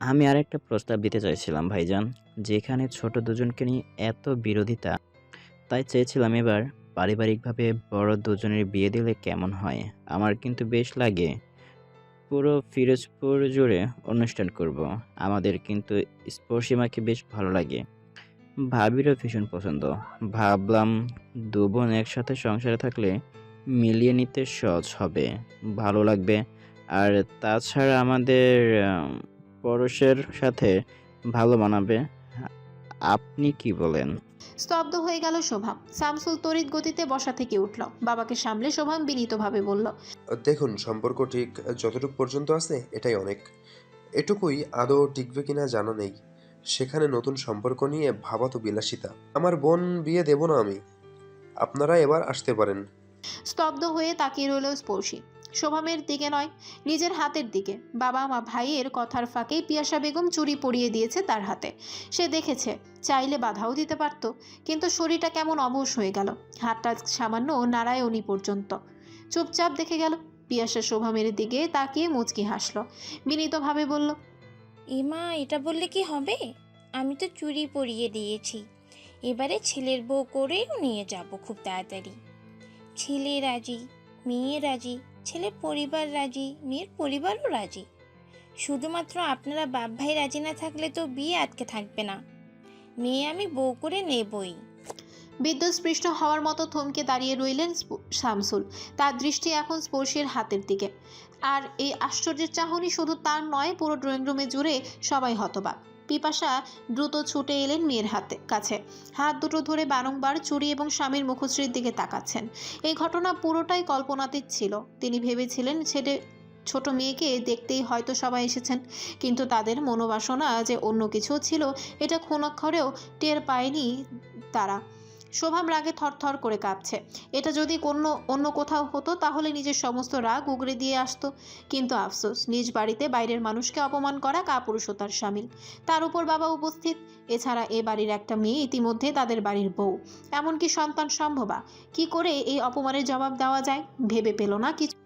আমি আরেকটা প্রস্তাব দিতে চাইছিলাম ভাইজান যেখানে ছোট দুজনকে নিয়ে এত বিরোধিতা। তাই চেয়েছিলাম এবার পারিবারিকভাবে বড় দুজনের বিয়ে দিলে কেমন হয়? আমার কিন্তু বেশ লাগে। পুরো ফিরোজপুর জুড়ে অনুষ্ঠান করব। আমাদের কিন্তু স্পর্শিমাকে বেশ ভালো লাগে। ভাবিরও ভীষণ পছন্দ। ভাবলাম দু বোন একসাথে সংসারে থাকলে মিলিয়ে নিতে সহজ হবে। ভালো লাগবে। আর তাছাড়া আমাদের আম, পরশের সাথে ভালো মানাবে। আপনি কি বলেন? স্তব্ধ হয়ে গেল শোভা। শামসুল তড়িৎ গতিতে বসা থেকে উঠল। বাবাকে সামলে শোভাম বিনীতভাবে বলল দেখুন সম্পর্ক ঠিক যতটুকু পর্যন্ত আছে এটাই অনেক। এটুকুই আদৌ টিকবে কিনা জানা নেই। সেখানে নতুন সম্পর্ক নিয়ে ভাবা তো বিলাসিতা। আমার বোন বিয়ে দেব না আমি। আপনারা এবার আসতে পারেন। স্তব্ধ হয়ে তাকিয়ে রইল স্পর্শী। শোভামের দিকে নয়, নিজের হাতের দিকে। বাবা মা ভাইয়ের কথার ফাঁকেই পিয়াসা বেগম চুরি পরিয়ে দিয়েছে তার হাতে। সে দেখেছে, চাইলে বাধাও দিতে পারত, কিন্তু শরীরটা কেমন অবশ হয়ে গেল। হাতটা সামান্য নারায়ণী পর্যন্ত। চুপচাপ দেখে গেল, পিয়াসা শোভামের দিকে তাকিয়ে মুচকি হাসলো। বিনীতভাবে বলল, এমা, এটা বললে কি হবে? আমি তো চুরি পরিয়ে দিয়েছি। এবারে ছেলের বউ করেও নিয়ে যাব খুব তাড়াতাড়ি। ছেলে রাজি, মেয়ে রাজি ছেলের পরিবার রাজি, মেয়ের পরিবারও রাজি। শুধুমাত্র আপনারা বাপ ভাই রাজি না থাকলে তো বিয়ে আটকে থাকবে না। মেয়ে আমি বউ করে নেবই। বিদ্যুৎস্পৃষ্ট হওয়ার মতো থমকে দাঁড়িয়ে রইলেন শামসুল, তার দৃষ্টি এখন স্পর্শের হাতের দিকে। আর এই আশ্চর্যের চাহনি শুধু তার নয়, পুরো ড্রয়িং রুমে জুড়ে সবাই হতবাক। পিপাসা দ্রুত ছুটে এলেন মেয়ের হাতে, কাছে। হাত দুটো ধরে বারংবার চুরি এবং স্বামীর মুখশ্রীর দিকে তাকাচ্ছেন। এই ঘটনা পুরোটাই কল্পনাতীত ছিল। তিনি ভেবেছিলেন ছেলে, ছোট মেয়েকে দেখতেই হয়তো সবাই এসেছেন, কিন্তু তাদের মনোবাসনা যে অন্য কিছু ছিল, এটা ক্ষণাক্ষরেও টের পায়নি তারা। শোভাম রাগে থরথর করে কাঁপছে। এটা যদি কোনো অন্য কোথাও হতো, তাহলে নিজের সমস্ত রাগ উগড়ে দিয়ে আসতো। কিন্তু আফসোস, নিজ বাড়িতে বাইরের মানুষকে অপমান করা কাপুরুষতার সামিল তার উপর বাবা উপস্থিত। এছাড়া এ বাড়ির একটা মেয়ে ইতিমধ্যে তাদের বাড়ির বউ। এমনকি সন্তান সম্ভবা। কি করে এই অপমানের জবাব দেওয়া যায়? ভেবে পেল না কিছু।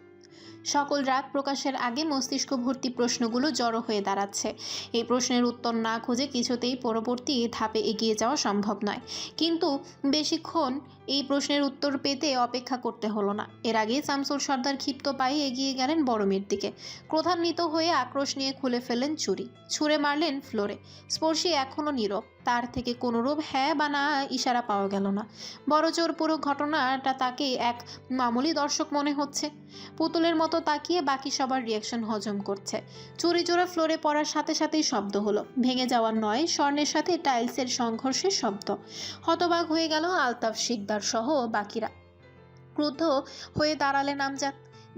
সকল রাগ প্রকাশের আগে মস্তিষ্ক ভর্তি প্রশ্নগুলো জড়ো হয়ে দাঁড়াচ্ছে। এই প্রশ্নের উত্তর না খুঁজে কিছুতেই পরবর্তী ধাপে এগিয়ে যাওয়া সম্ভব নয়। কিন্তু বেশিক্ষণ এই প্রশ্নের উত্তর পেতে অপেক্ষা করতে হলো না। এর আগে শামসুল সর্দার ক্ষিপ্ত পায়ে এগিয়ে গেলেন বড়মের দিকে। ক্রোধান্বিত হয়ে আক্রোশ নিয়ে খুলে ফেলেন চুরি ছুঁড়ে মারলেন ফ্লোরে। স্পর্শী এখনও নীরব। তার থেকে কোনোরূপ হ্যাঁ বা না ইশারা পাওয়া গেল না। বড়জোর পুরো ঘটনাটা তাকে এক মামুলি দর্শক মনে হচ্ছে। পুতুলের মতো তাকিয়ে বাকি সবার রিয়াকশন হজম করছে। চুরি জোড়া ফ্লোরে পড়ার সাথে সাথেই শব্দ হলো। ভেঙে যাওয়ার নয়, স্বর্ণের সাথে টাইলসের সংঘর্ষের শব্দ। হতবাক হয়ে গেল আলতাফ শিকদার। সহ বাকিরা ক্রুদ্ধ হয়ে দাঁড়ালেন আমজাদ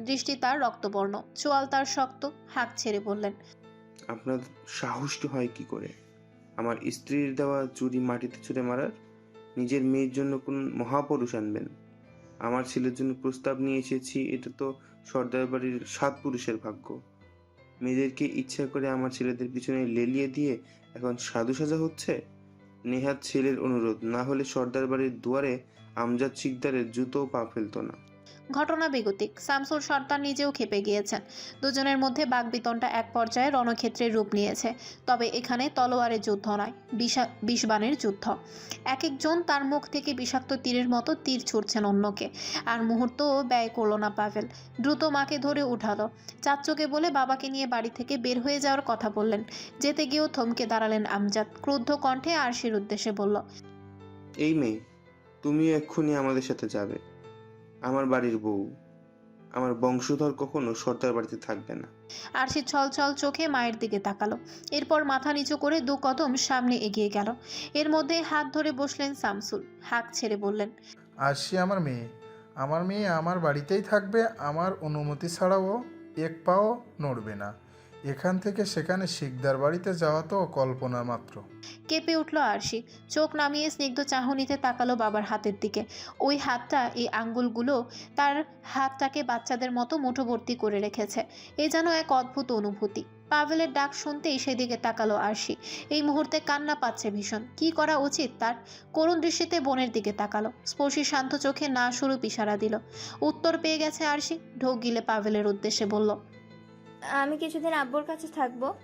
দৃষ্টি তার রক্তবর্ণ। চোয়াল তার শক্ত, হাঁক ছেড়ে বললেন, আপনার সাহসটি হয় কি করে? আমার স্ত্রীর দেওয়া চুরি মাটিতে ছুঁড়ে মারার? নিজের মেয়ের জন্য কোন মহাপুরুষ আনবেন? আমার ছেলের জন্য প্রস্তাব নিয়ে এসেছি, এটা তো সর্দার বাড়ির সাত পুরুষের ভাগ্য। মেয়েদেরকে ইচ্ছা করে আমার ছেলেদের পিছনে লেলিয়ে দিয়ে এখন সাধু সাজা হচ্ছে? নেহাত ছেলের অনুরোধ, না হলে সর্দার বাড়ির দুয়ারে আমজাদ শিকদারের জুতো পা ফেলতো না। ঘটনা বেগতিক। শামসুল সর্দার নিজেও খেপে গিয়েছেন। দুজনের মধ্যে বাগবিতনটা এক পর্যায়ে রণক্ষেত্রের রূপ নিয়েছে। তবে এখানে তলোয়ারের যুদ্ধ নয় বিষা- বিষবাণের যুদ্ধ। এক একজন তার মুখ থেকে বিষাক্ত তীরের মতো তীর ছুটছেন অন্যকে। আর মুহূর্তও ব্যয় করল না পাভেল। দ্রুত মাকে ধরে উঠালো। চাচ্চকে বলে বাবাকে নিয়ে বাড়ি থেকে বের হয়ে যাওয়ার কথা বললেন। যেতে গিয়েও থমকে দাঁড়ালেন আমজাদ। ক্রুদ্ধ কণ্ঠে আরশির উদ্দেশ্যে বলল এই মেয়ে তুমিও এক্ষুনি আমাদের সাথে যাবে। আমার বাড়ির বউ। আমার বংশধর কখনো সর্দার বাড়িতে থাকবে না। আরশি ছল ছল চোখে মায়ের দিকে তাকালো। এরপর মাথা নিচু করে দু কদম সামনে এগিয়ে গেল। এর মধ্যে হাত ধরে বসলেন শামসুল। হাঁক ছেড়ে বললেন আসি আমার মেয়ে। আমার মেয়ে আমার বাড়িতেই থাকবে। আমার অনুমতি ছাড়াও এক পাও নড়বে না। এখান থেকে সেখানে শিকদার বাড়িতে যাওয়া তো কল্পনা মাত্র। কেঁপে উঠল আরশি। চোখ নামিয়ে স্নিগ্ধ চাহনিতে তাকালো বাবার হাতের দিকে। ওই হাতটা, এই আঙ্গুলগুলো তার হাতটাকে বাচ্চাদের মতো মুঠোভর্তি করে রেখেছে। এ যেন এক অদ্ভুত অনুভূতি। পাভেলের ডাক শুনতেই সেদিকে তাকালো আরশি। এই মুহূর্তে কান্না পাচ্ছে ভীষণ। কি করা উচিত তার? করুণ দৃষ্টিতে বোনের দিকে তাকালো। স্পর্শী শান্ত চোখে না স্বরূপ ইশারা দিল। উত্তর পেয়ে গেছে আরশি। ঢোক গিলে পাভেলের উদ্দেশ্যে বলল আমি কিছুদিন আব্বুর কাছে থাকব।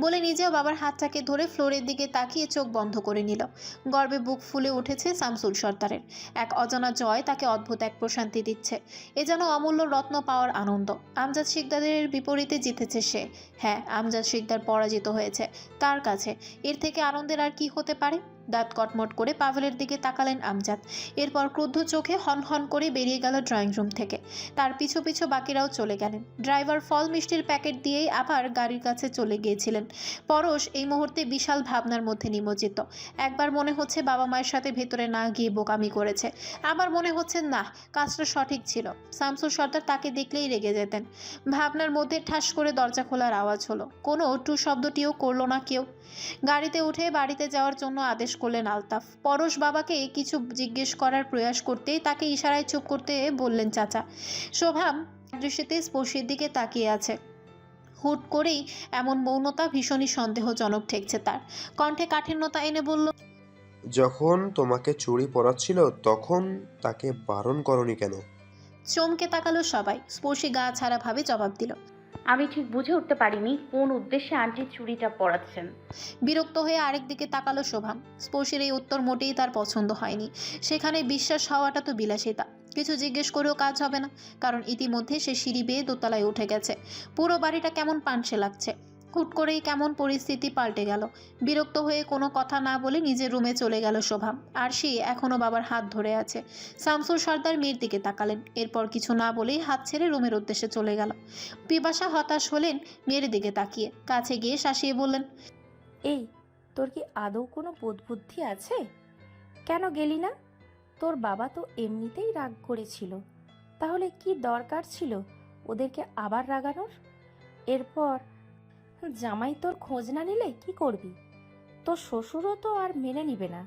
বলে নিজেও বাবার হাতটাকে ধরে ফ্লোরের দিকে তাকিয়ে চোখ বন্ধ করে নিল। গর্বে বুক ফুলে উঠেছে শামসুল সর্দারের। এক অজানা জয় তাকে অদ্ভুত এক প্রশান্তি দিচ্ছে। এ যেন অমূল্য রত্ন পাওয়ার আনন্দ। আমজাদ শিকদারের বিপরীতে জিতেছে সে। হ্যাঁ আমজাদ শিকদার পরাজিত হয়েছে। তার কাছে। এর থেকে আনন্দের আর কি হতে পারে? দাঁত কটমট করে পাভেলের দিকে তাকালেন আমজাদ। এরপর ক্রুদ্ধ চোখে হনহন করে বেরিয়ে গেল ড্রয়িং রুম থেকে। তার পিছু পিছু বাকিরাও চলে গেলেন। ড্রাইভার ফল মিষ্টির প্যাকেট দিয়েই আবার গাড়ির কাছে চলে গিয়েছিলেন। পরশ এই মুহূর্তে বিশাল ভাবনার মধ্যে নিমজ্জিত। একবার মনে হচ্ছে বাবা মায়ের সাথে ভেতরে না গিয়ে বোকামি করেছে। আবার মনে হচ্ছে, না, কাজটা সঠিক ছিল। শামসুর সর্দার তাকে দেখলেই রেগে যেতেন। ভাবনার মধ্যে ঠাস করে দরজা খোলার আওয়াজ হলো। কোনো টু শব্দটিও করল না কেউ। গাড়িতে উঠে বাড়িতে যাওয়ার জন্য আদেশ করলেন আলতাফ। পরশ বাবাকে কিছু জিজ্ঞেস করার প্রয়াস করতেই তাকে ইশারায় চুপ করতে বললেন চাচা। শোভাম দৃষ্টিতে স্পর্শের দিকে তাকিয়ে আছে। হুট করেই এমন মৌনতা ভীষণই সন্দেহজনক ঠেকছে তার। কণ্ঠে কাঠিন্যতা এনে বলল যখন তোমাকে চুরি পড়াচ্ছিল তখন তাকে বারণ করনি কেন? চমকে তাকালো সবাই। স্পর্শী গা ছাড়া ভাবে জবাব দিল আমি ঠিক বুঝে উঠতে পারিনি কোন উদ্দেশ্যে আন্টি চুড়িটা পরাচ্ছেন। বিরক্ত হয়ে আরেক দিকে তাকালো শোভা। স্পর্শের এই উত্তর মোটেই তার পছন্দ হয়নি। সেখানে বিশ্বাস হওয়াটা তো বিলাসিতা। কিছু জিজ্ঞেস করেও কাজ হবে না, কারণ ইতিমধ্যে সে সিঁড়ি বেয়ে দোতলায় উঠে গেছে। পুরো বাড়িটা কেমন পানসে লাগছে। হুট করেই কেমন পরিস্থিতি পাল্টে গেল। বিরক্ত হয়ে কোনো কথা না বলে নিজের রুমে চলে গেল শোভা। আর সে এখনও বাবার হাত ধরে আছে। শামসুর সর্দার মেয়ের দিকে তাকালেন। এরপর কিছু না বলেই হাত ছেড়ে রুমের উদ্দেশ্যে চলে গেল। পিপাসা, হতাশ হলেন মেয়ের দিকে তাকিয়ে। কাছে গিয়ে শাসিয়ে বললেন, এই, তোর কি আদৌ কোনো বোধবুদ্ধি আছে? কেন গেলি না? তোর বাবা তো এমনিতেই রাগ করেছিল। তাহলে কি দরকার ছিল ওদেরকে আবার রাগানোর? এরপর জামাই তোর খোঁজ না নিলে কি করবি? তোর শ্বশুরও তো আর মেনে নিবে না।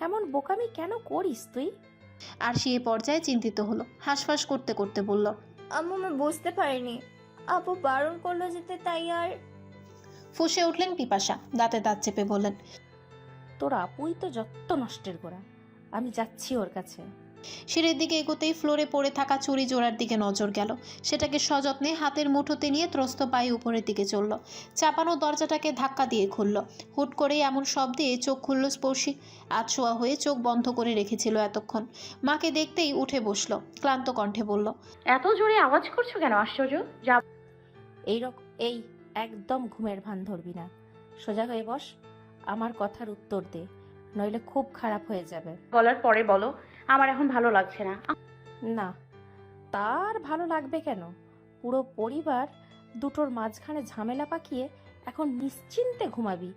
এমন বোকামি কেন করিস তুই? আর সে এ পর্যায়ে চিন্তিত হলো। হাঁসফাঁস করতে করতে বলল আম্মু আমি বুঝতে পারিনি। আপু বারণ করল যেতে তাই আর ফুসে উঠলেন পিপাসা দাঁতে দাঁত চেপে বললেন তোর আপুই তো যত নষ্টের গোড়া। আমি যাচ্ছি ওর কাছে। সিঁড়ির দিকে এগোতেই ফ্লোরে পড়ে থাকা চুরি জোড়ার দিকে নজর গেল। সেটাকে সযত্নে হাতের মুঠোতে নিয়ে ত্রস্ত পায়ে উপরের দিকে চলল। চাপানো দরজাটাকে ধাক্কা দিয়ে খুলল। হুট করে এমন শব্দে চোখ খুলল স্পর্শী। আছোয়া হয়ে চোখ বন্ধ করে রেখেছিল এতক্ষণ। মাকে দেখতেই উঠে বসল। ক্লান্ত কণ্ঠে বলল এত জোরে আওয়াজ করছ কেন আশ্চর্য? যা এই রক এই একদম ঘুমের ভান ধরবি না। সোজা হয়ে বস আমার কথার উত্তর দে। নইলে খুব খারাপ হয়ে যাবে। বলার পরে বলো আমার এখন ভালো লাগছে না। না তার ভালো লাগবে কেন? পুরো পরিবার দুটোর মাঝখানে ঝামেলা পাকিয়ে এখন নিশ্চিন্তে ঘুমাবি।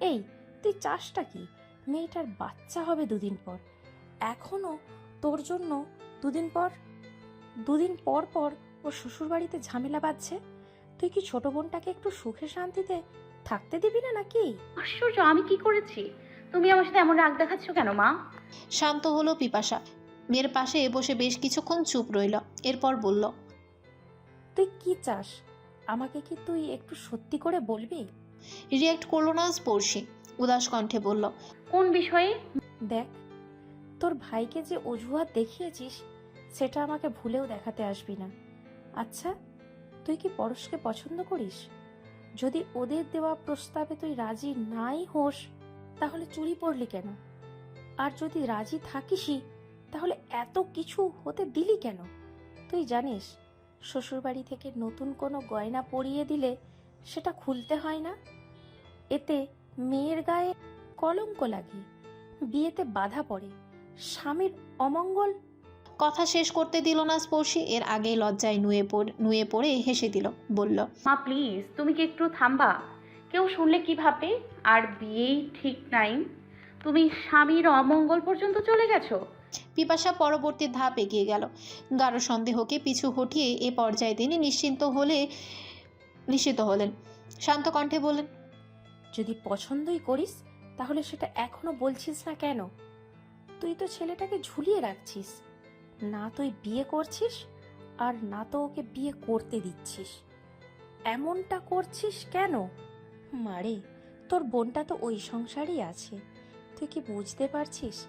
এই তুই চাষটা কি? মেয়েটার বাচ্চা হবে দুদিন পর। এখনও তোর জন্য দুদিন পর? দুদিন পর পর ওর শ্বশুরবাড়িতে ঝামেলা বাঁধছে? তুই কি ছোট বোনটাকে একটু সুখে শান্তিতে থাকতে দিবি না নাকি? আশ্চর্য আমি কি করেছি? তুমি আমার সাথে এমন রাগ দেখাচ্ছ কেন মা? শান্ত হলো পিপাসা। মেয়ের পাশে বসে বেশ কিছুক্ষণ চুপ রইল এরপর বলল তুই কি চাস? আমাকে কি তুই একটু সত্যি করে বলবি? রিয়াক্ট করল না স্পর্শী। উদাস কণ্ঠে বলল কোন বিষয়ে? দেখ তোর ভাইকে যে অজুহাত দেখিয়েছিস সেটা আমাকে ভুলেও দেখাতে আসবি না। আচ্ছা তুই কি পরশকে পছন্দ করিস? যদি ওদের দেওয়া প্রস্তাবে তুই রাজি নাই হোস তাহলে চুরি পড়লি কেন? আর যদি রাজি থাকিসই তাহলে এত কিছু হতে দিলি কেন? তুই জানিস শ্বশুরবাড়ি থেকে নতুন কোনো গয়না পরিয়ে দিলে সেটা খুলতে হয় না? এতে মেয়ের গায়ে কলঙ্ক লাগে বিয়েতে বাধা পড়ে স্বামীর অমঙ্গল। কথা শেষ করতে দিল না স্পর্শী এর আগেই লজ্জায় নুয়ে পড়ে নুয়ে পড়ে হেসে দিল বলল মা প্লিজ তুমি কি একটু থামবা? কেউ শুনলে কি ভাববে আর বিয়েই ঠিক নাই। তুমি স্বামীর অমঙ্গল পর্যন্ত চলে গেছো? পিপাসা পরবর্তী ধাপ এগিয়ে গেল। গাঢ় সন্দেহকে পিছু হটিয়ে এ পর্যায়ে তিনি নিশ্চিন্ত হলে নিশ্চিত হলেন। শান্ত কণ্ঠে বললেন যদি পছন্দই করিস তাহলে সেটা এখনও বলছিস না কেন? তুই তো ছেলেটাকে ঝুলিয়ে রাখছিস। না তুই বিয়ে করছিস আর না তো ওকে বিয়ে করতে দিচ্ছিস। এমনটা করছিস কেন? মারে তোর বোনটা তো ওই সংসারই আছে। তুই কি বুঝতে পারছিস?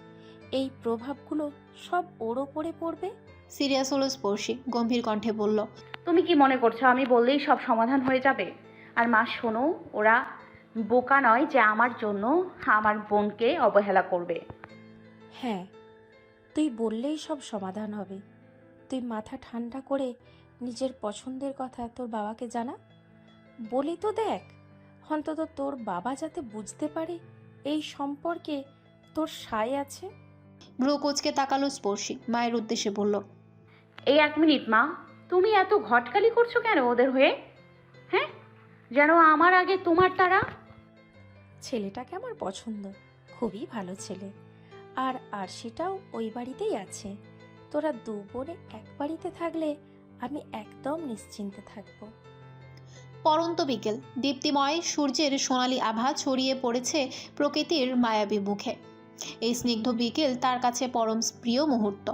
এই প্রভাবগুলো সব ওর ওপরে পড়বে? সিরিয়াস হলো স্পর্শী গম্ভীর কণ্ঠে বলল তুমি কি মনে করছ আমি বললেই সব সমাধান হয়ে যাবে? আর মা শোনো ওরা বোকা নয় যে আমার জন্য আমার বোনকে অবহেলা করবে। হ্যাঁ তুই বললেই সব সমাধান হবে। তুই মাথা ঠান্ডা করে নিজের পছন্দের কথা তোর বাবাকে জানা? বলি তো দেখ। অন্তত তোর বাবা যাতে বুঝতে পারে এই সম্পর্কে তোর সায় আছে? ভ্রু কুচকে তাকালো স্পর্শী মায়ের উদ্দেশ্যে বলল এই এক মিনিট মা। তুমি এত ঘটকালি করছ কেন ওদের হয়ে? হ্যাঁ? যেন আমার আগে তোমার তারা? ছেলেটাকে আমার পছন্দ খুবই ভালো ছেলে। আর আরশিটাও ওই বাড়িতেই আছে। তোরা দু বোনে এক বাড়িতে থাকলে আমি একদম নিশ্চিন্তে থাকব। পরন্ত বিকেল। দীপ্তিময় সূর্যের সোনালি আভা ছড়িয়ে পড়েছে প্রকৃতির মায়াবী মুখে। এই স্নিগ্ধ বিকেল তার কাছে পরম প্রিয় মুহূর্ত।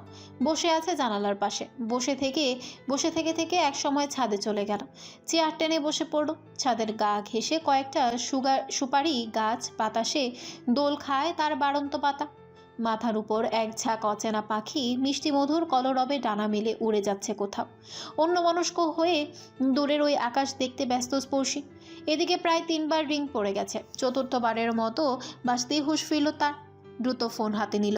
বসে আছে জানালার পাশে। বসে থেকে বসে থেকে থেকে এক সময় ছাদে চলে গেল। চেয়ার টেনে বসে পড়ল। ছাদের গা ঘেঁষে কয়েকটা সুগার, সুপারি গাছ বাতাসে দোল খায় তার বাড়ন্ত পাতা। মাথার উপর এক ঝাঁক অচেনা পাখি মিষ্টি মধুর কলরবে ডানা মেলে উড়ে যাচ্ছে কোথাও। অন্য মনস্ক হয়ে দূরের ওই আকাশ দেখতে ব্যস্ত স্পর্শী এদিকে প্রায় তিনবার রিং পড়ে গেছে। চতুর্থবারের মতো বাসতেই হুশ ফিরল তার। দ্রুত ফোন হাতে নিল।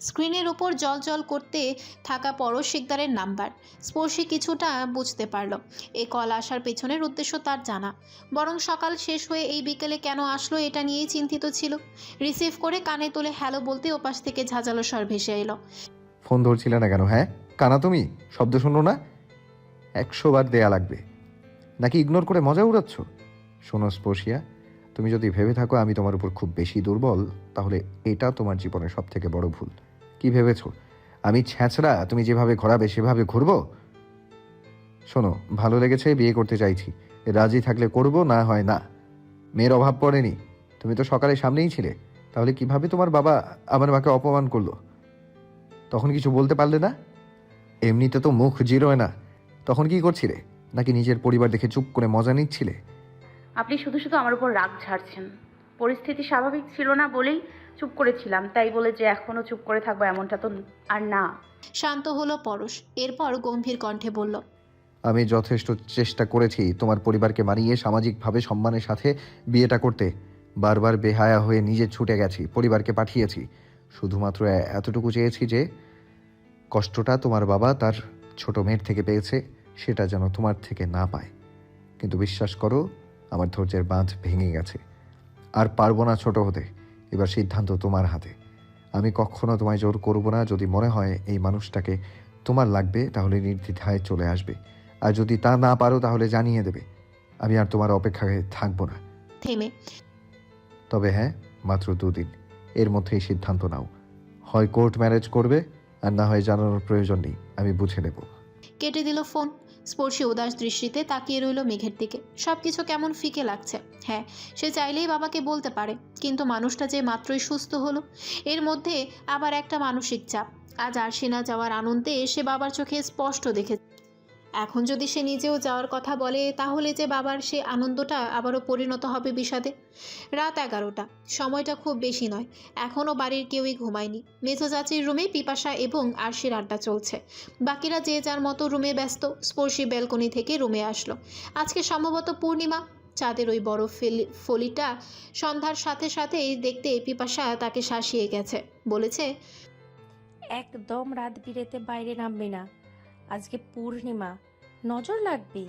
স্ক্রিনের উপর জল জল করতে থাকা পরশ শিকদারের নাম্বার। স্পর্শী কিছুটা বুঝতে পারল। এই কল আসার পেছনের উদ্দেশ্য তার জানা। বরং সকাল শেষ হয়ে এই বিকেলে কেন আসলো এটা নিয়েই চিন্তিত ছিল। রিসিভ করে কানে তুলে হ্যালো বলতে ওপাশ থেকে ঝাঁঝালো স্বর ভেসে এলো। ফোন ধরছিলে না কেন হ্যাঁ? কানা তুমি? শব্দ শোনো না? একশো বার দেয়া লাগবে। নাকি ইগনোর করে মজা উড়াচ্ছ? শোনো স্পর্শিয়া, তুমি যদি ভেবে থাকো আমি তোমার উপর খুব বেশি দুর্বল, তাহলে এটা তোমার জীবনের সব থেকে বড় ভুল। কি ভেবেছো? আমি ছ্যাঁচড়া, তুমি যেভাবে ঘোরাবে সেভাবে ঘুরবো? শোনো, ভালো লেগেছে বিয়ে করতে চাইছি। রাজি থাকলে করব, না হয় না। মেয়ের অভাব পড়েনি। তুমি তো সকালে সামনেই ছিলে। তাহলে কীভাবে তোমার বাবা আমার মাকে অপমান করল? তখন কিছু বলতে পারলে না? এমনিতে তো মুখ জিরোয় না। তখন কি করছিলে? নাকি নিজের পরিবার দেখে চুপ করে মজা নিচ্ছিলে? আপনি শুধু শুধু আমার উপর রাগ ঝাড়ছেন। পরিস্থিতি স্বাভাবিক ছিল না বলেই চুপ করেছিলাম তাই বলে যে এখনও চুপ করে থাকব এমনটা তো আর না। শান্ত হলো পরশ এরপর গম্ভীর কণ্ঠে বলল আমি যথেষ্ট চেষ্টা করেছি তোমার পরিবারকে মানিয়ে সামাজিকভাবে সম্মানের সাথে বিয়েটা করতে। বারবার বেহায়া হয়ে নিজে ছুটে গেছি পরিবারকে পাঠিয়েছি। শুধুমাত্র এতটুকু চেয়েছি যে কষ্টটা তোমার বাবা তার ছোট মেয়ের থেকে পেয়েছে সেটা যেন তোমার থেকে না পায়। কিন্তু বিশ্বাস করো আমার ধৈর্যের বাঁধ ভেঙে গেছে। আর পারব না ছোট হতে। এবার সিদ্ধান্ত তোমার হাতে। আমি কখনো তোমায় জোর করব না যদি মনে হয় এই মানুষটাকে তোমার লাগবে তাহলে নির্দ্বিধায় চলে আসবে। আর যদি তা না পারো তাহলে জানিয়ে দেবে। আমি আর তোমার অপেক্ষায় থাকব না। থেমে। তবে হ্যাঁ মাত্র দুদিন। এর মধ্যেই সিদ্ধান্ত নাও। হয় কোর্ট ম্যারেজ করবে আর না হয় জানানোর প্রয়োজন নেই। আমি বুঝে নেব। কেটে দিল ফোন। স্পর্শী উদাস দৃষ্টিতে তাকিয়ে রইল মেঘের দিকে। সব কিছু কেমন ফিকে লাগছে? হ্যাঁ সে চাইলেই বাবাকে বলতে পারে, কিন্তু মানুষটা যে মাত্রই সুস্থ হলো, এর মধ্যে আবার একটা মানসিক চাপ। আজ আরশিনা যাওয়ার আনন্দে সে বাবার চোখে স্পষ্ট দেখে এখন যদি সে নিজেও যাওয়ার কথা বলে, তাহলে যে বাবার সে আনন্দটা আবারও পরিণত হবে বিষাদে? রাত এগারোটা। সময়টা খুব বেশি নয়। এখনও বাড়ির কেউই ঘুমায়নি। মেজো রুমে পিপাসা এবং আরশির আড্ডা চলছে। বাকিরা যে যার মতো রুমে ব্যস্ত, স্পর্শী ব্যালকনি থেকে রুমে আসলো। আজকে সম্ভবত পূর্ণিমা। চাঁদের ওই বড় ফেলি, ফলিটা সন্ধ্যার সাথে সাথেই দেখতে পিপাসা তাকে শাসিয়ে গেছে। বলেছে, একদম রাত বিরেতে বাইরে নামবি না। আজকে পূর্ণিমা, নজর লাগবে।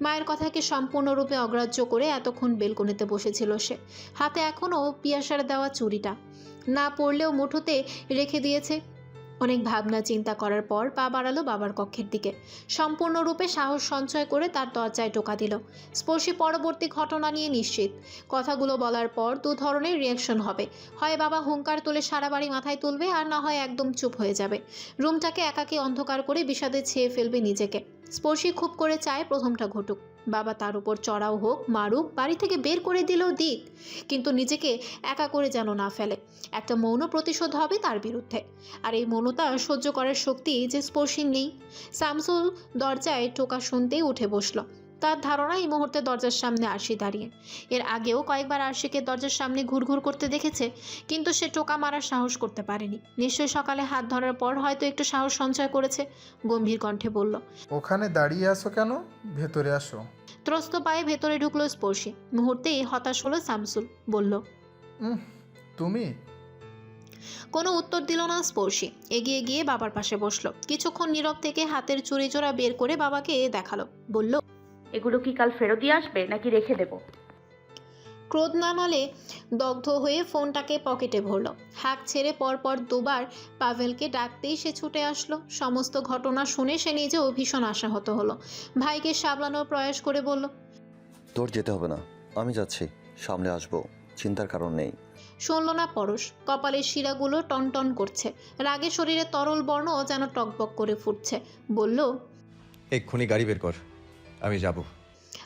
মায়ের কথাকে সম্পূর্ণরূপে অগ্রাহ্য করে এতক্ষণ বেলকনিতে বসেছিল সে। হাতে এখনও পিয়াসার দেওয়া চুরিটা না পড়লেও মুঠোতে রেখে দিয়েছে। অনেক ভাবনা চিন্তা করার পর পা বাড়ালো বাবার কক্ষের দিকে। সম্পূর্ণরূপে সাহস সঞ্চয় করে তার দরজায় টোকা দিল। স্পর্শী পরবর্তী ঘটনা নিয়ে নিশ্চিত। কথাগুলো বলার পর দু ধরনের রিয়াকশন হবে। হয় বাবা হুঙ্কার তুলে সারা বাড়ি মাথায় তুলবে আর না হয় একদম চুপ হয়ে যাবে। রুমটাকে একাকে অন্ধকার করে বিষাদে ছেয়ে ফেলবে নিজেকে। স্পর্শী খুব করে চায় প্রথমটা ঘটুক। বাবা তার উপর চড়াও হোক, মারুক, বাড়ি থেকে বের করে দিলেও দিক, কিন্তু নিজেকে একা করে যেন না ফেলে। একটা মৌন প্রতিশোধ হবে তার বিরুদ্ধে। আর এই মৌনতা সহ্য করার শক্তি যে স্পর্শীর নেই। শামসুল দরজায় টোকা শুনতেই উঠে বসল। তার ধারণা এই মুহূর্তে দরজার সামনে আরশি দাঁড়িয়ে। এর আগেও কয়েকবার আরশিকে দরজার সামনে ঘুরঘুর করতে দেখেছে কিন্তু সে টোকা মারার সাহস করতে পারেনি। নিশ্চয়ই সকালে হাত ধরার পর হয়তো একটু সাহস সঞ্চয় করেছে গম্ভীর কণ্ঠে বলল। ওখানে দাঁড়িয়ে আসো কেন? ভেতরে আসো। ত্রস্ত পায়ে ভেতরে ঢুকলো স্পর্শী। মুহূর্তেই হতাশ হলো শামসুল বলল উম, তুমি? কোনো উত্তর দিল না স্পর্শী। এগিয়ে গিয়ে বাবার পাশে বসল। কিছুক্ষণ নীরব থেকে হাতের চুরি জোড়া বের করে বাবাকে দেখাল। বলল এগুলো কি কাল ফেরত দিয়ে আসবে নাকি রেখে দেবো? ক্রোধ নামালে দগ্ধ হয়ে ফোনটাকে পকেটে ভরল। হাঁক ছেড়ে পরপর দুবার পাভেলকে ডাকতেই সে ছুটে আসলো। সমস্ত ঘটনা শুনে সে নিজেও ভীষণ আশাহত হলো। ভাইকে সামলানোর প্রয়াস করে বলল তোর যেতে হবে না আমি যাচ্ছি সামনে আসব চিন্তার কারণ নেই। শুনল না পরশ কপালের শিরাগুলো টনটন করছে রাগে শরীরে তরল বর্ণ যেন টকবক করে ফুটছে। বলল এক্ষুনি গাড়ি বের কর। আমি যাব।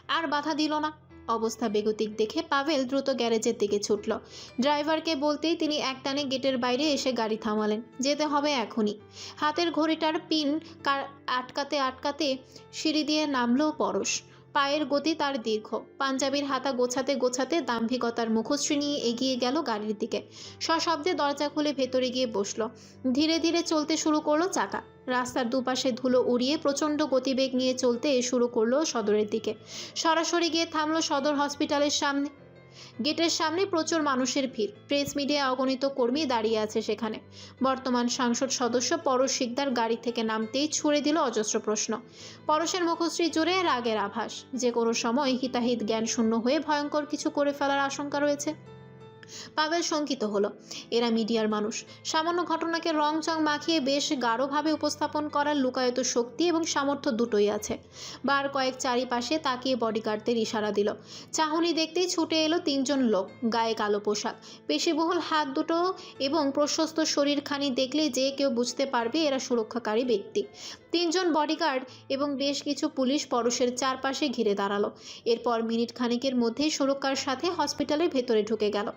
আর বাধা দিল না। অবস্থা বেগতিক দেখে পাভেল দ্রুত গ্যারেজের দিকে ছুটল। ড্রাইভারকে বলতেই তিনি একটানে গেটের বাইরে এসে গাড়ি থামালেন। যেতে হবে এখনই। হাতের ঘড়িটার পিন কার আটকাতে আটকাতে সিঁড়ি দিয়ে নামলো পরশ। পায়ের গতি তার দীর্ঘ। পাঞ্জাবির হাতা গোছাতে গোছাতে দাম্ভিকতার মুখশ্রী নিয়ে এগিয়ে গেল গাড়ির দিকে। সশব্দে দরজা খুলে ভেতরে গিয়ে বসল। ধীরে ধীরে চলতে শুরু করল চাকা। রাস্তার দুপাশে ধুলো উড়িয়ে প্রচণ্ড গতিবেগ নিয়ে চলতে শুরু করল সদরের দিকে। সরাসরি গিয়ে থামলো সদর হসপিটালের সামনে। গেটের সামনে প্রচুর মানুষের ভিড়। প্রেস মিডিয়া অগণিত কর্মী দাঁড়িয়ে আছে সেখানে। বর্তমান সাংসদ সদস্য পরশ শিকদার গাড়ি থেকে নামতেই ছুড়ে দিল অজস্র প্রশ্ন। পরশের মুখশ্রী জুড়ে রাগের আভাস। যে কোনো সময় হিতাহিত জ্ঞান শূন্য হয়ে ভয়ঙ্কর কিছু করে ফেলার আশঙ্কা রয়েছে। পাবেল শঙ্কিত হলো। এরা মিডিয়ার মানুষ। সামান্য ঘটনাকে রং চং মাখিয়ে বেশ গাঢ়ভাবে উপস্থাপন করার লুকায়ত শক্তি এবং সামর্থ্য দুটোই আছে। বার কয়েক চারিপাশে তাকিয়ে বডিগার্ডদের ইশারা দিল। চাহনি দেখতেই ছুটে এলো তিনজন লোক, গায়ে কালো পোশাক, পেশিবহুল হাত দুটো এবং প্রশস্ত শরীরখানি দেখলে যে কেউ বুঝতে পারবে এরা সুরক্ষাকারী ব্যক্তি। তিনজন বডিগার্ড এবং বেশ কিছু পুলিশ পরশের চারপাশে ঘিরে দাঁড়াল। এরপর মিনিট খানেকের মধ্যেই সুরক্ষার সাথে হসপিটালের ভেতরে ঢুকে গেল।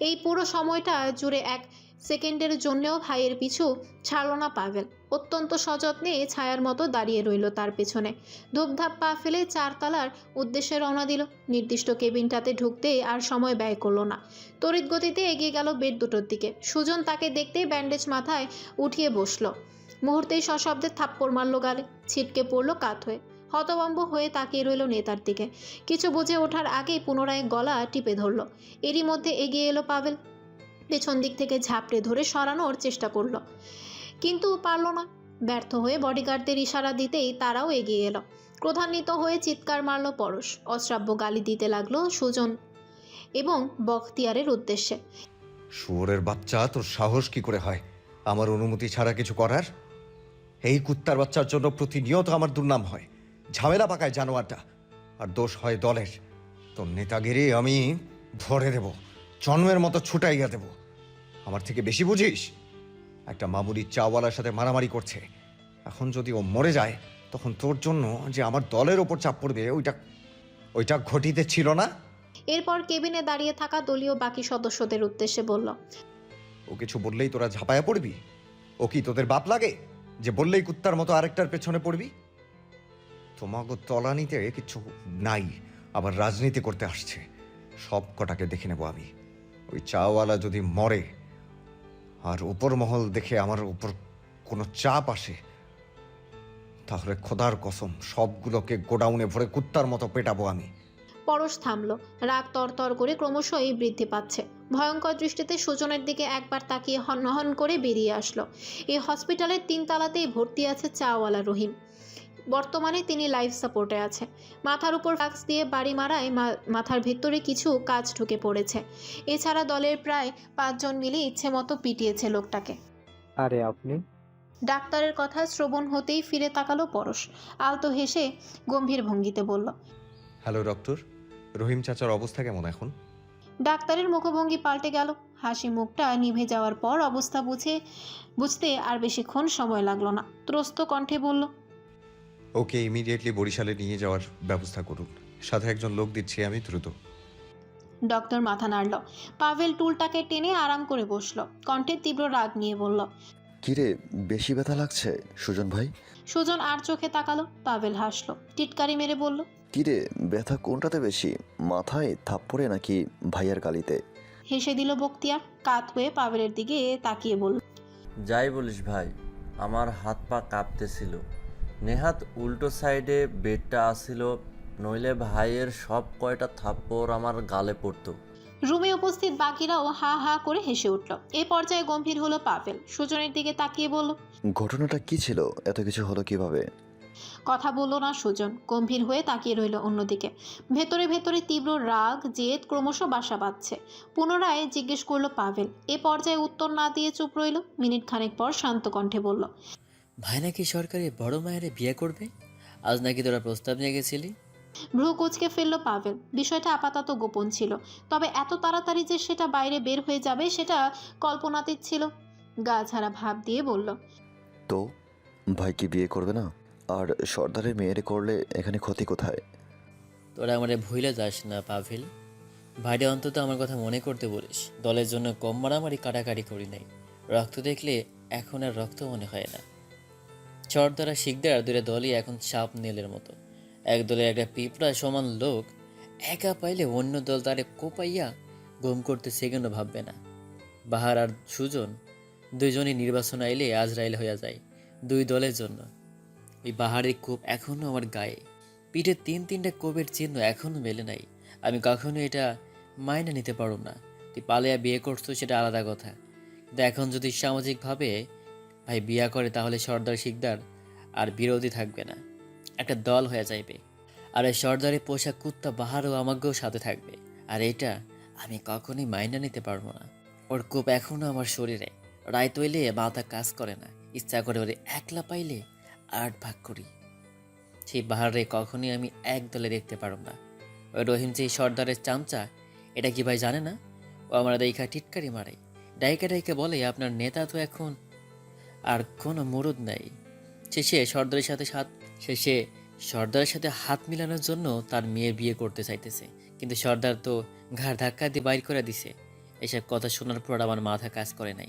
এই পুরো সময়টা জুড়ে এক সেকেন্ডের জন্যেও ভাইয়ের পিছু ছাড়ল না পাভেল। অত্যন্ত সযত্নে ছায়ার মতো দাঁড়িয়ে রইল তার পেছনে। ধূপধাপ পা ফেলে চারতলার উদ্দেশ্যে রওনা দিল। নির্দিষ্ট কেবিনটাতে ঢুকতে আর সময় ব্যয় করল না। তড়িৎ গতিতে এগিয়ে গেল বেড দুটোর দিকে। সুজন তাকে দেখতেই ব্যান্ডেজ মাথায় উঠিয়ে বসল। মুহূর্তেই সশব্দে থাপ্পড় মারল গালে, ছিটকে পড়ল কাত হয়ে। হতবম্ব হয়ে তাকিয়ে রইল নেতার দিকে। কিছু বুঝে ওঠার আগেই পুনরায় গলা টিপে ধরল। এরই মধ্যে এগিয়ে এলো পাভেল পেছন দিক থেকে ঝাপড়ে ধরে সরানোর চেষ্টা করল। কিন্তু পারল না। ব্যর্থ হয়ে বডিগার্ডদের ইশারা দিতেই তারাও এগিয়ে এলো। ক্রোধান্বিত হয়ে চিৎকার মারল পরশ। অশ্রাব্য গালি দিতে লাগল সুজন এবং বখতিয়ারের উদ্দেশ্যে। শুয়োরের বাচ্চা, তোর সাহস কি করে হয়? আমার অনুমতি ছাড়া কিছু করার? এই কুত্তার বাচ্চার জন্য প্রতিনিয়ত আমার দুর্নাম হয়। ঝামেলা পাকায় জানোয়ারটা। আর দোষ হয় দলের। তোর নেতাগিরি আমি ভরে দেব। জন্মের মতো ছুটাইয়া দেব। আমার থেকে বেশি বুঝিস? একটা মামুলি চাওয়ালার সাথে মারামারি করছে। এখন যদি ও মরে যায় তখন তোর জন্য যে আমার দলের ওপর চাপ পড়বে ওইটা ওইটা ঘটিতে ছিল না? এরপর কেবিনে দাঁড়িয়ে থাকা দলীয় বাকি সদস্যদের উদ্দেশ্যে বলল ও কিছু বললেই তোরা ঝাঁপায়া পড়বি? ও কি তোদের বাপ লাগে? যে বললেই কুত্তার মতো আরেকটার পেছনে পড়বি? তোমাকে তলানিতে কিছু নাই, আবার রাজনীতি করতে আসছে। সব কটাকে দেখে নেব আমি। ওই চাওয়ালা যদি মরে, আর উপর মহল দেখে আমার উপর কোনো চাপ আসে, তাহলে খোদার কসম সবগুলোকে গোডাউনে ভরে কুত্তার মতো পেটাবো আমি। পরশ থামল। রাগ তরতর করে ক্রমশই বৃদ্ধি পাচ্ছে। ভয়ঙ্কর দৃষ্টিতে সুজনের দিকে একবার তাকিয়ে হনহন করে বেরিয়ে আসলো। এই হসপিটালের তিনতলাতেই ভর্তি আছে চাওয়ালা রহিম। বর্তমানে তিনি লাইফ সাপোর্টে আছে। মাথার উপর ফ্লাক্স দিয়ে বাড়ি মারায় মা- মাথার ভেতরে কিছু কাজ ঢুকে পড়েছে। এছাড়া দলের প্রায় পাঁচজন মিলে ইচ্ছে মতো পিটিয়েছে লোকটাকে। আরে আপনি? ডাক্তারের কথা শ্রবণ হতেই ফিরে তাকালো পরশ। আলতো হেসে গম্ভীর ভঙ্গিতে বলল হ্যালো ডক্টর। রহিম চাচার অবস্থা কেমন এখন? ডাক্তারের মুখভঙ্গি পাল্টে গেল। হাসি মুখটা নিভে যাওয়ার পর অবস্থা বুঝে বুঝতে আর বেশিক্ষণ সময় লাগল না। ত্রস্ত কণ্ঠে বলল ওকে ইমিডিয়েটলি বরিশালে নিয়ে যাওয়ার ব্যবস্থা করুন। সাথে একজন লোক দিচ্ছি আমি দ্রুত। ডক্টর মাথা নাড়ল। পাভেল টুলটাকে টেনে আরাম করে বসল। কণ্ঠে তীব্র রাগ নিয়ে বলল কিরে বেশি ব্যথা লাগছে? সুজন ভাই? সুজন আর চোখে তাকালো পাভেল হাসলো টিটকারি মেরে বলল কিরে ব্যথা কোনটাতে বেশি মাথায় থাপ্পড়ে নাকি ভাইয়ার গালিতে? হেসে দিল বক্তিয়ার কাত হয়ে পাভেলের দিকে তাকিয়ে বলল যাই বলিস ভাই আমার হাত পা কাঁপতেছিল। নেহাত উল্টো সাইডে বেডটা আসিল নইলে ভাইয়ের সব কয়টা থাপ্পড় আমার গালে পড়তো। রুমে উপস্থিত বাকিরাও হা হা করে হেসে উঠল। এ পর্যায়ে গম্ভীর হলো পাভেল। সুজনের দিকে তাকিয়ে বলল ঘটনাটা কি ছিল? এত কিছু হলো কীভাবে? কথা বলল না সুজন। গম্ভীর হয়ে তাকিয়ে রইল অন্যদিকে। ভেতরে ভেতরে তীব্র রাগ জেদ ক্রমশ বাসা বাঁধছে। পুনরায় জিজ্ঞেস করল পাভেল। এ পর্যায়ে উত্তর না দিয়ে চুপ রইল। মিনিট খানেক পর শান্ত কণ্ঠে বলল ভাই নাকি সরকারি বড় মায়ের বিয়ে করবে? আজ নাকি তোরা প্রস্তাব নিয়ে গেছিলি? ভ্রু কুচকে ফেলল পাভেল। বিষয়টা আপাতত গোপন ছিল। তবে এত তাড়াতাড়ি যে সেটা বাইরে বের হয়ে যাবে সেটা কল্পনাতীত ছিল। গা ছাড়া ভাব দিয়ে বলল তো ভাই কি বিয়ে করবে না? আর সর্দারের মেয়েরে করলে এখানে ক্ষতি কোথায়? তোরা আমারে ভুলে যাস না পাভেল। ভাইরে অন্তত আমার কথা মনে করতে বলিস। দলের জন্য কম মারামারি কাটাকাটি করি নাই। রক্ত দেখলে এখন আর রক্ত মনে হয় না। চরদারা শিকদার দুটো দলই এখন সাপ নেলের মতো। এক দলের একটা পিঁপড়া সমান লোক একা পাইলে অন্য দল তারে কোপাইয়া গম করতে সেকেন্ডও ভাববে না। বাহার আর সুজন দুইজনই নির্বাচন আইলে আজরাইল হইয়া যায় দুই দলের জন্য। ওই বাহারের কোপ এখনও আমার গায়ে। পিঠে তিন তিনটা কোপের চিহ্ন এখনও মেলে নাই। আমি কখনো এটা মাইনে নিতে পারব না। তুই পালিয়া বিয়ে করছ সেটা আলাদা কথা। কিন্তু এখন যদি সামাজিকভাবে ভাই বিয়া করে তাহলে সর্দার শিকদার আর বিরোধী থাকবে না। একটা দল হয়ে যাইবে। আর এই সর্দারের পোশাক কুত্তা বাহারও আমাকেও সাথে থাকবে। আর এটা আমি কখনোই মাইনা নিতে পারব না। ওর কোপ এখনও আমার শরীরে। রায় তৈলে মাথা কাজ করে না। ইচ্ছা করে ওরে একলা পাইলে আট ভাগ করি। সেই বাহারে কখনই আমি এক দলে দেখতে পারব না। ওই রহিম যে সর্দারের চামচা, এটা কি ভাই জানে না? ও আমার দেখা টিটকারি মারে। ডাইকা ডাইকা বলে, আপনার নেতা তো এখন আর কোনো মুরুদ নাই। শেষে সর্দারের সাথে সাথ শেষে সর্দারের সাথে হাত মিলানোর জন্য তার মেয়ের বিয়ে করতে চাইতেছে। কিন্তু সর্দার তো ঘাড় ধাক্কা দিয়ে বাইর করে দিছে। এসব কথা শোনার পর আমার মাথা কাজ করে নাই।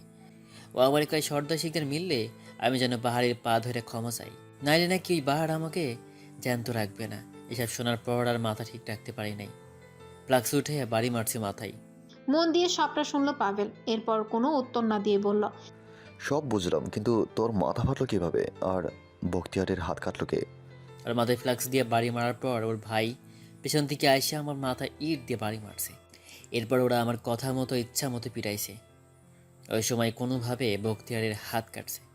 ও আমার কয় সর্দার শিখদের মিললে আমি যেন পাহাড়ের পা ধরে ক্ষমা চাই। নাইলে নাকি ওই পাহাড় আমাকে জ্যান্ত রাখবে না। এসব শোনার পর আর মাথা ঠিক রাখতে পারি নাই। ফ্লাক্স উঠে বাড়ি মারছে মাথায়। মন দিয়ে সবটা শুনল পাভেল। এরপর কোনো উত্তর না দিয়ে বলল সব বুঝলাম কিন্তু তোর মাথা ফাটলো কীভাবে? আর বক্তিয়ারের হাত কাটল কে? আর মাথায় ফ্লাক্স দিয়ে বাড়ি মারার পর ওর ভাই পেছন থেকে আইসে আমার মাথায় ইট দিয়ে বাড়ি মারছে। এরপর ওরা আমার কথা মতো ইচ্ছা মতো পিটাইছে। ওই সময় কোনোভাবে বক্তিয়ারের হাত কাটছে।